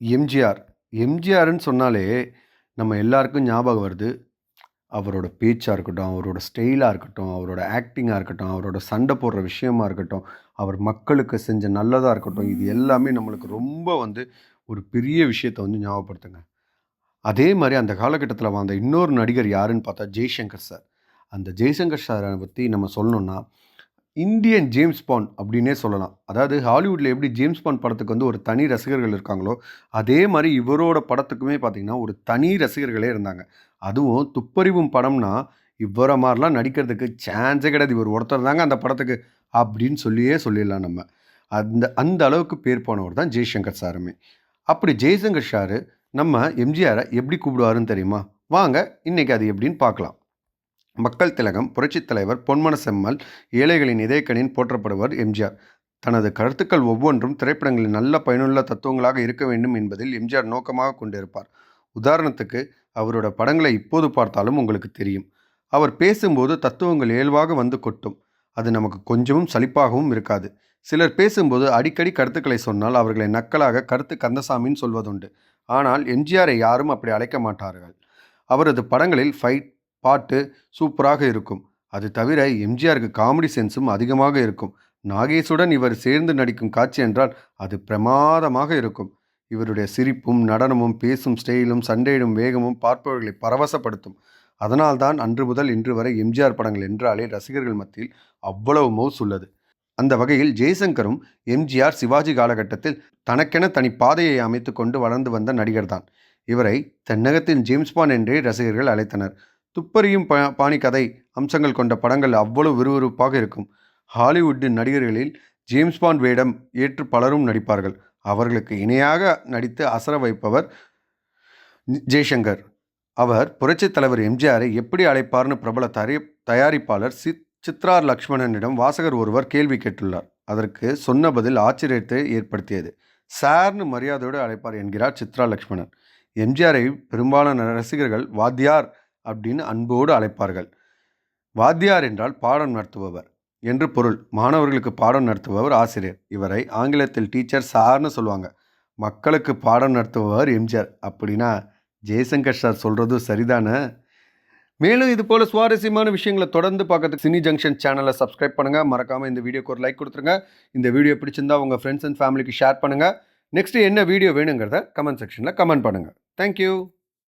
எம்ஜிஆர். எம்ஜிஆர்னு சொன்னாலே, நம்ம எல்லாருக்கும் ஞாபகம் வருது. அவரோட பேச்சாக இருக்கட்டும், அவரோட ஸ்டைலாக இருக்கட்டும், அவரோட ஆக்டிங்காக இருக்கட்டும், அவரோட சண்டை போடுற விஷயமா இருக்கட்டும், அவர் மக்களுக்கு செஞ்ச நல்லதாக இருக்கட்டும், இது எல்லாமே நம்மளுக்கு ரொம்ப வந்து ஒரு பெரிய விஷயத்தை வந்து ஞாபகப்படுத்துங்க. அதே மாதிரி அந்த காலகட்டத்தில் வாழ்ந்த இன்னொரு நடிகர் யாருன்னு பார்த்தா ஜெய்சங்கர் சார். அந்த ஜெய்சங்கர் சாரை பற்றி நம்ம சொல்லணும்னா, இந்தியன் ஜேம்ஸ் பாண்ட் அப்படின்னே சொல்லலாம். அதாவது ஹாலிவுட்டில் எப்படி ஜேம்ஸ் பாண்ட் படத்துக்கு வந்து ஒரு தனி ரசிகர்கள் இருக்காங்களோ, அதே மாதிரி இவரோட படத்துக்குமே பார்த்திங்கன்னா ஒரு தனி ரசிகர்களே இருந்தாங்க. அதுவும் துப்பறிவும் படம்னா, இவரை மாதிரிலாம் நடிக்கிறதுக்கு சான்ஸே கிடையாது. இவர் ஒருத்தர் தாங்க அந்த படத்துக்கு அப்படின்னு சொல்லியே சொல்லிடலாம் நம்ம. அந்த அந்த அளவுக்கு பேர் போனவர் தான் ஜெய்சங்கர் சாருமே. அப்படி ஜெய்சங்கர் சாரு நம்ம எம்ஜிஆரை எப்படி கூப்பிடுவாருன்னு தெரியுமா? வாங்க இன்றைக்கி அது எப்படின்னு பார்க்கலாம். மக்கள் திலகம், புரட்சித் தலைவர், பொன்மன செம்மல், ஏழைகளின் இதயக்கணின் போற்றப்படுவர் எம்ஜிஆர். தனது கருத்துக்கள் ஒவ்வொன்றும் திரைப்படங்களில் நல்ல பயனுள்ள தத்துவங்களாக இருக்க வேண்டும் என்பதில் எம்ஜிஆர் நோக்கமாக கொண்டிருப்பார். உதாரணத்துக்கு, அவரோட படங்களை இப்போது பார்த்தாலும் உங்களுக்கு தெரியும். அவர் பேசும்போது தத்துவங்கள் இயல்பாக வந்து கொட்டும். அது நமக்கு கொஞ்சமும் சலிப்பாகவும் இருக்காது. சிலர் பேசும்போது அடிக்கடி கருத்துக்களை சொன்னால் அவர்களை நக்கலாக கருத்து கந்தசாமின்னு சொல்வதுண்டு. ஆனால் எம்ஜிஆரை யாரும் அப்படி அழைக்க மாட்டார்கள். அவரது படங்களில் ஃபைட், பாட்டு சூப்பராக இருக்கும். அது தவிர எம்ஜிஆருக்கு காமெடி சென்ஸும் அதிகமாக இருக்கும். நாகேஷுடன் இவர் சேர்ந்து நடிக்கும் காட்சி என்றால் அது பிரமாதமாக இருக்கும். இவருடைய சிரிப்பும், நடனமும், பேசும் ஸ்டைலும், சண்டையிடும் வேகமும் பார்ப்பவர்களை பரவசப்படுத்தும். அதனால்தான் அன்று முதல் இன்று வரை எம்ஜிஆர் படங்கள் என்றாலே ரசிகர்கள் மத்தியில் அவ்வளவு மவுஸ் உள்ளது. அந்த வகையில் ஜெய்சங்கரும் எம்ஜிஆர், சிவாஜி காலகட்டத்தில் தனக்கென தனி பாதையை அமைத்து கொண்டு வளர்ந்து வந்த நடிகர் தான். இவரை தென்னகத்தின் ஜேம்ஸ் என்றே ரசிகர்கள் அழைத்தனர். துப்பறியும் ப பாணி கதை அம்சங்கள் கொண்ட படங்கள் அவ்வளவு விறுவிறுப்பாக இருக்கும். ஹாலிவுட்டின் நடிகர்களில் ஜேம்ஸ் பாண்ட் வேடம் ஏற்று பலரும் நடிப்பார்கள். அவர்களுக்கு இணையாக நடித்து அசர வைப்பவர் ஜெய்சங்கர். அவர் புரட்சித் தலைவர் எம்ஜிஆரை எப்படி அழைப்பார்னு பிரபல தரி தயாரிப்பாளர் சித் சித்ரார் லக்ஷ்மணனிடம் வாசகர் ஒருவர் கேள்வி கேட்டுள்ளார். அதற்கு சொன்ன பதில் ஆச்சரியத்தை ஏற்படுத்தியது. சார்னு மரியாதையோடு அழைப்பார் என்கிறார் சித்ரா லக்ஷ்மணன் எம்ஜிஆரை பெரும்பாலான ரசிகர்கள் வாத்தியார் அப்படின்னு அன்போடு அழைப்பார்கள். வாத்தியார் என்றால் பாடம் நடத்துபவர் என்று பொருள். மாணவர்களுக்கு பாடம் நடத்துபவர் ஆசிரியர். இவரை ஆங்கிலத்தில் டீச்சர் சார்னு சொல்லுவாங்க. மக்களுக்கு பாடம் நடத்துபவர் எம்ஜிஆர். அப்படின்னா ஜெய்சங்கர் சார் சொல்கிறதும் சரிதானே? மேலும் இது போல் சுவாரஸ்யமான விஷயங்களை தொடர்ந்து பார்க்கறதுக்கு சினி ஜங்ஷன் சேனலை சப்ஸ்கிரைப் பண்ணுங்கள் மறக்காமல் இந்த வீடியோக்கு ஒரு லைக் கொடுத்துருங்க இந்த வீடியோ பிடிச்சிருந்தா உங்கள் ஃப்ரெண்ட்ஸ் அண்ட் ஃபேமிலிக்கு ஷேர் பண்ணுங்கள் நெக்ஸ்ட் என்ன வீடியோ வேணுங்கிறத கமெண்ட் செக்ஷனில் கமெண்ட் பண்ணுங்க. Thank you.